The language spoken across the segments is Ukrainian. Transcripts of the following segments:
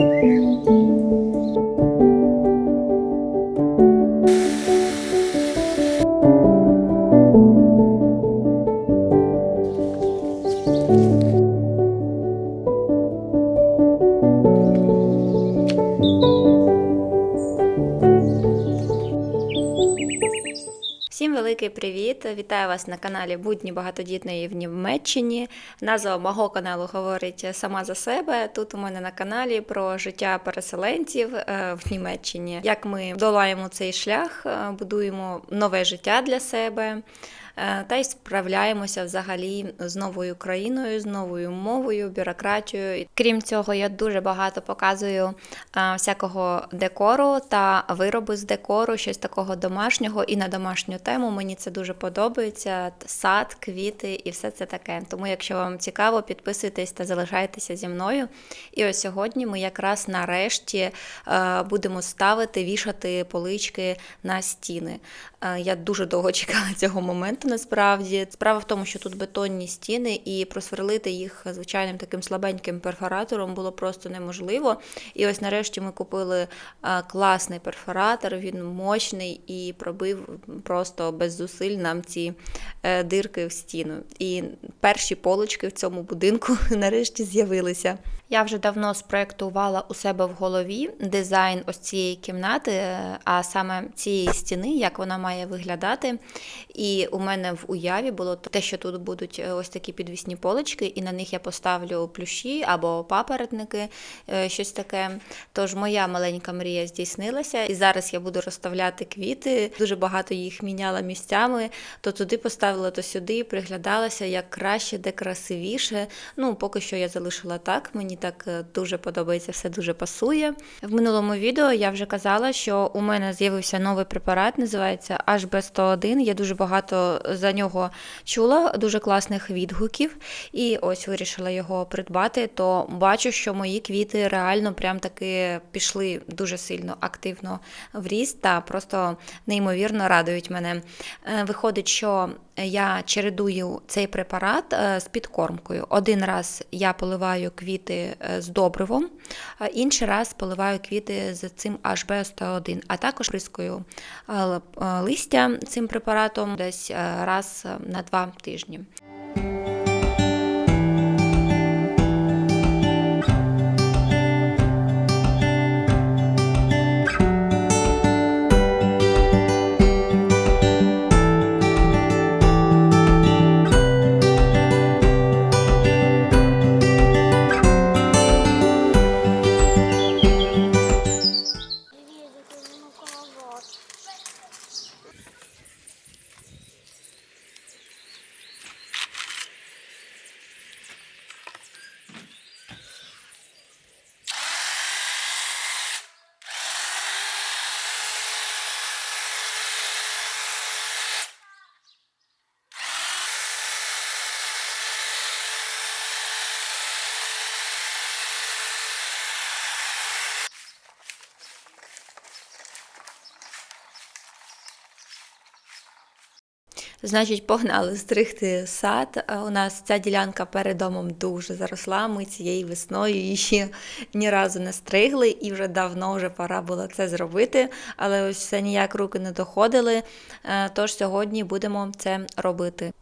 Música великий привіт! Вітаю вас на каналі Будні багатодітної в Німеччині. Назва мого каналу говорить сама за себе. Тут у мене на каналі про життя переселенців е, в Німеччині. Як ми долаємо цей шлях, е, будуємо нове життя для себе. Е, Та й справляємося взагалі з новою країною, з новою мовою, бюрократією. Крім цього, я дуже багато показую всякого декору та вироби з декору, щось такого домашнього і на домашню тему. Мені це дуже подобається. Сад, квіти і все це таке. Тому, якщо вам цікаво, підписуйтесь та залишайтеся зі мною. І ось сьогодні ми якраз нарешті е, будемо ставити, вішати полички на стіни. Е, Я дуже довго чекала цього моменту. Насправді справа в тому, що тут бетонні стіни, і просверлити їх звичайним таким слабеньким перфоратором було просто неможливо. І ось нарешті ми купили е, класний перфоратор. Він мощний і пробив просто без зусиль нам ці е, дирки в стіну. І перші полочки в цьому будинку нарешті з'явилися. Я вже давно спроектувала у себе в голові дизайн ось цієї кімнати, е, а саме цієї стіни, як вона має виглядати. І у мене в уяві було те, що тут будуть е, ось такі підвісні полички, і на них я поставлю плющі або папоротники, е, щось таке. Тож моя маленька мрія здійснилася, і зараз я буду розставляти квіти. Дуже багато їх міняла місцями. То туди поставила, то сюди, приглядалася як краще, де красивіше. Ну, поки що я залишила так. Мені так е, дуже подобається, все дуже пасує. В минулому відео я вже казала, що у мене з'явився новий препарат, називається HB101. Я дуже багато за нього чула, дуже класних відгуків. І ось вирішила його придбати. То бачу, що мої квіти реально прям таки пішли дуже сильно активно в ріст та просто неймовірно радують мене. Е, Виходить, що я чередую цей препарат е, з підкормкою. Один раз я поливаю квіти е, з добривом, інший раз поливаю квіти з цим HB101, а також прискою листя цим препаратом десь раз на два тижні. Значить, погнали стригти сад. У нас ця ділянка перед домом дуже заросла. Ми цією весною її ні разу не стригли, і вже давно вже пора було це зробити. Але ось все ніяк руки не доходили. Е, Тож сьогодні будемо це робити.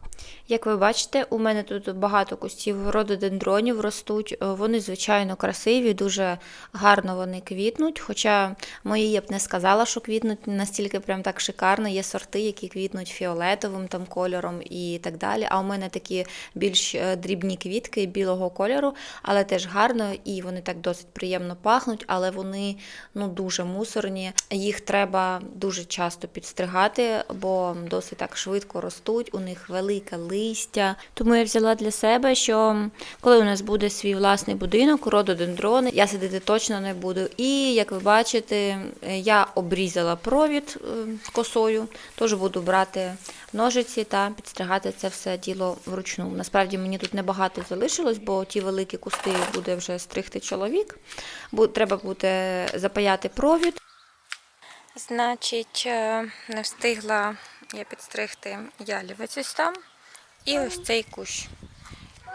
Як ви бачите, у мене тут багато кустів рододендронів ростуть. Е, Вони, звичайно, красиві, дуже гарно вони квітнуть. Хоча мої я б не сказала, що квітнуть настільки прям так шикарно. Є сорти, які квітнуть фіолетовим там кольором і так далі. А у мене такі більш е, дрібні квітки білого кольору, але теж гарно, і вони так досить приємно пахнуть, але вони ну дуже мусорні. Їх треба дуже часто підстригати, бо досить так швидко ростуть. У них велике листя. Тому я взяла для себе, що коли у нас буде свій власний будинок, рододендрони, я сидіти точно не буду. І як ви бачите, е, я обрізала провід е, косою, тож буду брати ножиці та підстригати це все діло вручну. Насправді мені тут небагато залишилось, бо ті великі кусти буде вже стригти чоловік. Треба буде запаяти провід. Значить, е, не встигла я підстригти ялівець там. І ось цей кущ.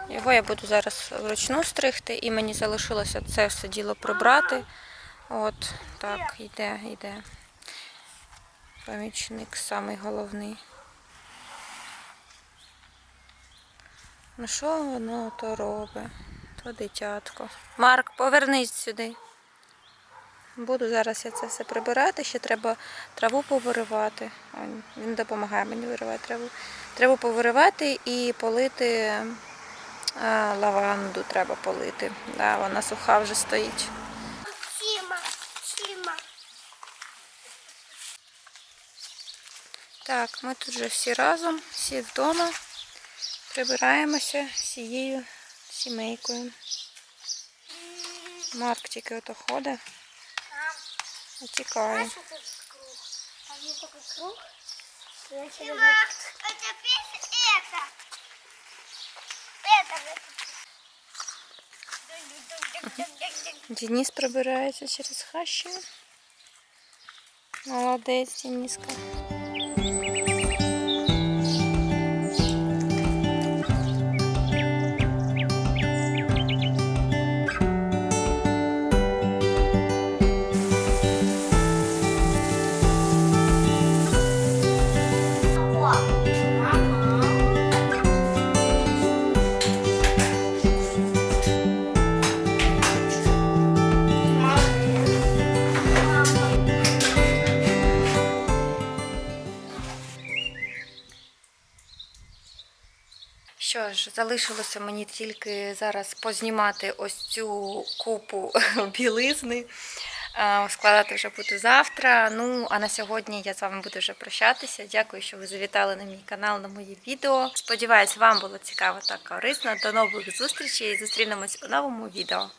Його я буду зараз вручну стригти, і мені залишилося це все діло прибрати. От так, йде, йде. Помічник самий головний. Ну що воно то робить? То дитятко. Марк, повернись сюди. Буду зараз я це все прибирати, ще треба траву повиривати. Він допомагає мені виривати траву. Траву повиривати і полити лаванду треба полити. Да, вона суха вже стоїть. Так, ми тут вже всі разом, всі вдома. Прибираємося всією сімейкою. Марк тільки ото ходить, і тікає. Знаешь, вот этот круг? Денис пробирается через хащі. Молодец, Дениска. Ж, залишилося мені тільки зараз познімати ось цю купу білизни. Складати вже буду завтра. Ну, а на сьогодні я з вами буду вже прощатися. Дякую, що ви завітали на мій канал, на мої відео. Сподіваюсь, вам було цікаво та корисно. До нових зустрічей. Зустрінемось у новому відео.